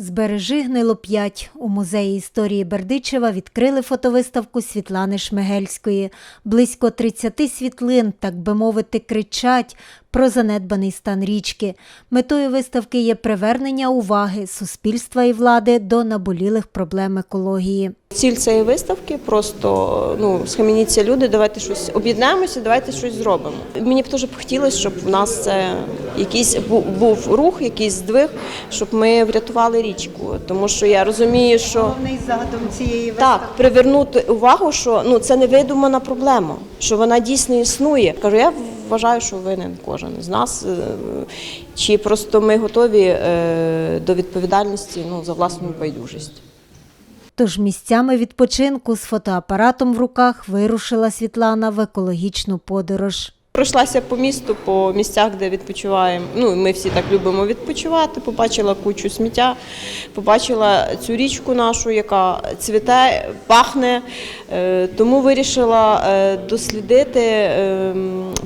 Збережи гнило 5 у музеї історії Бердичева відкрили фотовиставку Світлани Шмигельської. Близько 30 світлин, так би мовити, кричать про занедбаний стан річки. Метою виставки є привернення уваги суспільства і влади до наболілих проблем екології. Ціль цієї виставки просто ну схаменіться люди, давайте щось об'єднаємося, давайте щось зробимо. Мені б дуже б хотілося, щоб в нас це якийсь бу- був рух, якийсь здвиг, щоб ми врятували річку. Тому що я розумію, що Головний задум цієї так привернути увагу, що ну це не видумана проблема, що вона дійсно існує. Кажу, я вважаю, що винен кожен з нас, е, чи просто ми готові е, до відповідальності ну за власну байдужість. Тож місцями відпочинку з фотоапаратом в руках вирушила Світлана в екологічну подорож. Пройшлася по місту, по місцях, де відпочиваємо. Ну, ми всі так любимо відпочивати. Побачила кучу сміття, побачила цю річку нашу, яка цвіте, пахне. Е, Тому вирішила е, дослідити е,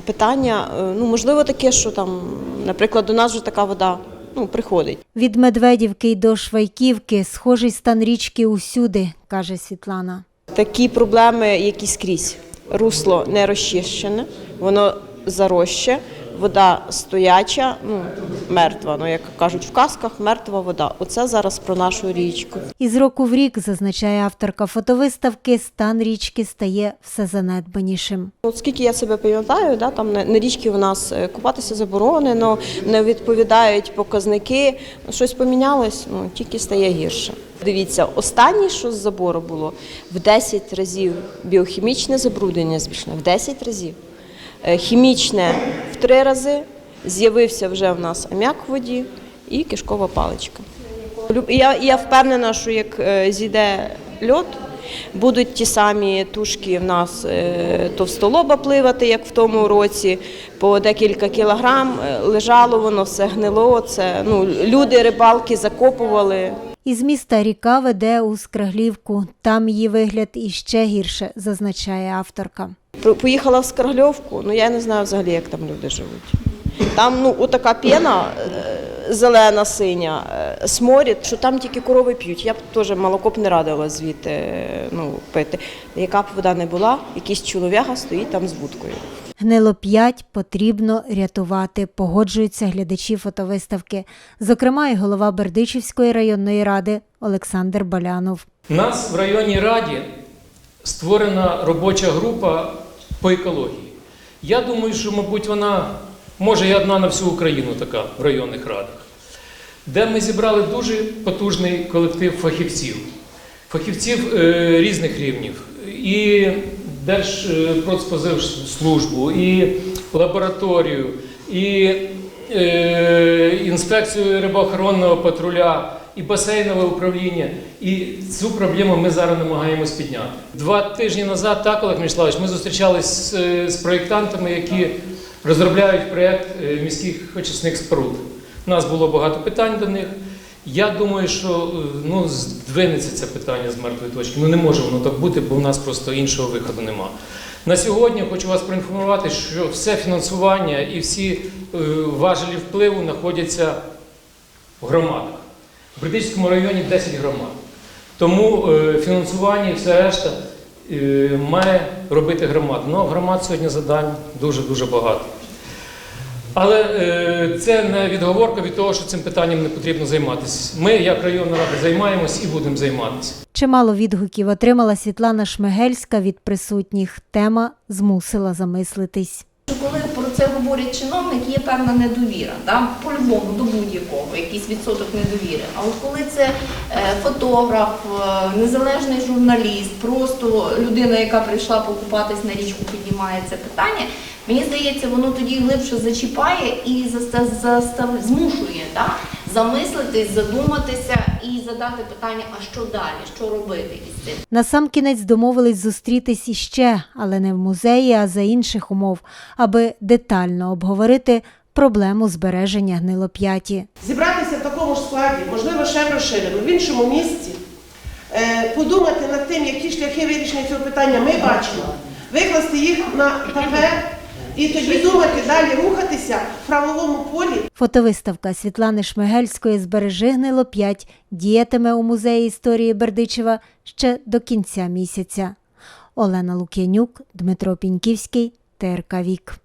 питання. е, Ну, можливо, таке, що там, наприклад, до нас вже така вода ну, приходить. Від Медведівки й до Швайківки схожий стан річки усюди, каже Світлана. Такі проблеми, які скрізь. Русло не розчищене, воно заросше, вода стояча, ну мертва. Ну як кажуть в казках, мертва вода. Оце зараз про нашу річку. Із року в рік, зазначає авторка фотовиставки, стан річки стає все занедбанішим. От скільки я себе пам'ятаю, да, там на, на річці у нас е, купатися заборонено, не відповідають показники. Щось помінялось, ну тільки стає гірше. Дивіться, останнє, що з забору було, в 10 разів біохімічне забруднення збільшено, в 10 разів. Е, Хімічне в 3 рази, з'явився вже в нас аміак в воді і кишкова паличка. Я, я впевнена, що як е, зійде льод, будуть ті самі тушки в нас е, товстолоба пливати, як в тому році, по декілька кілограм. Лежало воно, все гнило. Це ну, люди, рибалки закопували. Із міста ріка веде у Скраглівку. Там її вигляд іще гірше, зазначає авторка. Поїхала в Скаргльовку, ну я не знаю взагалі, як там люди живуть. Там ну, отака пена е, зелена, синя, е, сморід, що там тільки корови п'ють. Я б теж молоко б не радила звідти е, ну, пити. Яка б вода не була, якийсь чолов'яга стоїть там з будкою. Гнило 5 потрібно рятувати, погоджуються глядачі фотовиставки, зокрема і голова Бердичівської районної ради Олександр Балянов. У нас в районній раді створена робоча група по екології. Я думаю, що, мабуть, вона може і одна на всю Україну така в районних радах, де ми зібрали дуже потужний колектив фахівців, фахівців е, різних рівнів, і Держпродспоживслужбу, і лабораторію, і е, інспекцію рибоохоронного патруля, і басейнове управління. І цю проблему ми зараз намагаємось підняти. Два тижні назад, так, Олег Мішлавович, ми зустрічалися з, е, з проєктантами, які розробляють проєкт е, міських очисних споруд. У нас було багато питань до них. Я думаю, що е, ну, здвинеться це питання з мертвої точки. Ну не може воно так бути, бо в нас просто іншого виходу нема. На сьогодні хочу вас проінформувати, що все фінансування і всі е, важелі впливу знаходяться в громадах. В Бритичському районі 10 громад. Тому фінансування і все решта має робити громада. Ну, громад сьогодні задань дуже-дуже багато. Але е, це не відговорка від того, що цим питанням не потрібно займатися. Ми, як районна рада, займаємось і будемо займатися. Чимало відгуків отримала Світлана Шмигельська від присутніх. Тема змусила замислитись. Коли це говорять чиновники, є певна недовіра, да? по-любому до будь-якого, якийсь відсоток недовіри. А от коли це е, фотограф, е, незалежний журналіст, просто людина, яка прийшла покупатись на річку, піднімає це питання, мені здається, воно тоді глибше зачіпає і заста- застав- змушує да? Замислитись, задуматися і задати питання, а що далі, що робити із цим. Насамкінець домовились зустрітись іще, але не в музеї, а за інших умов, аби детально обговорити проблему збереження гнилоп'яті. зібратися в такому ж складі, можливо, ще розширено, в іншому місці, е, подумати над тим, які шляхи вирішення цього питання ми бачимо, викласти їх на папер, і тоді думати далі рухатися в правовому полі. Фотовиставка Світлани Шмигельської «Збережи гнило 5» діятиме у музеї історії Бердичева ще до кінця місяця. Олена Лук'янюк, Дмитро Піньківський, ТРК Вік.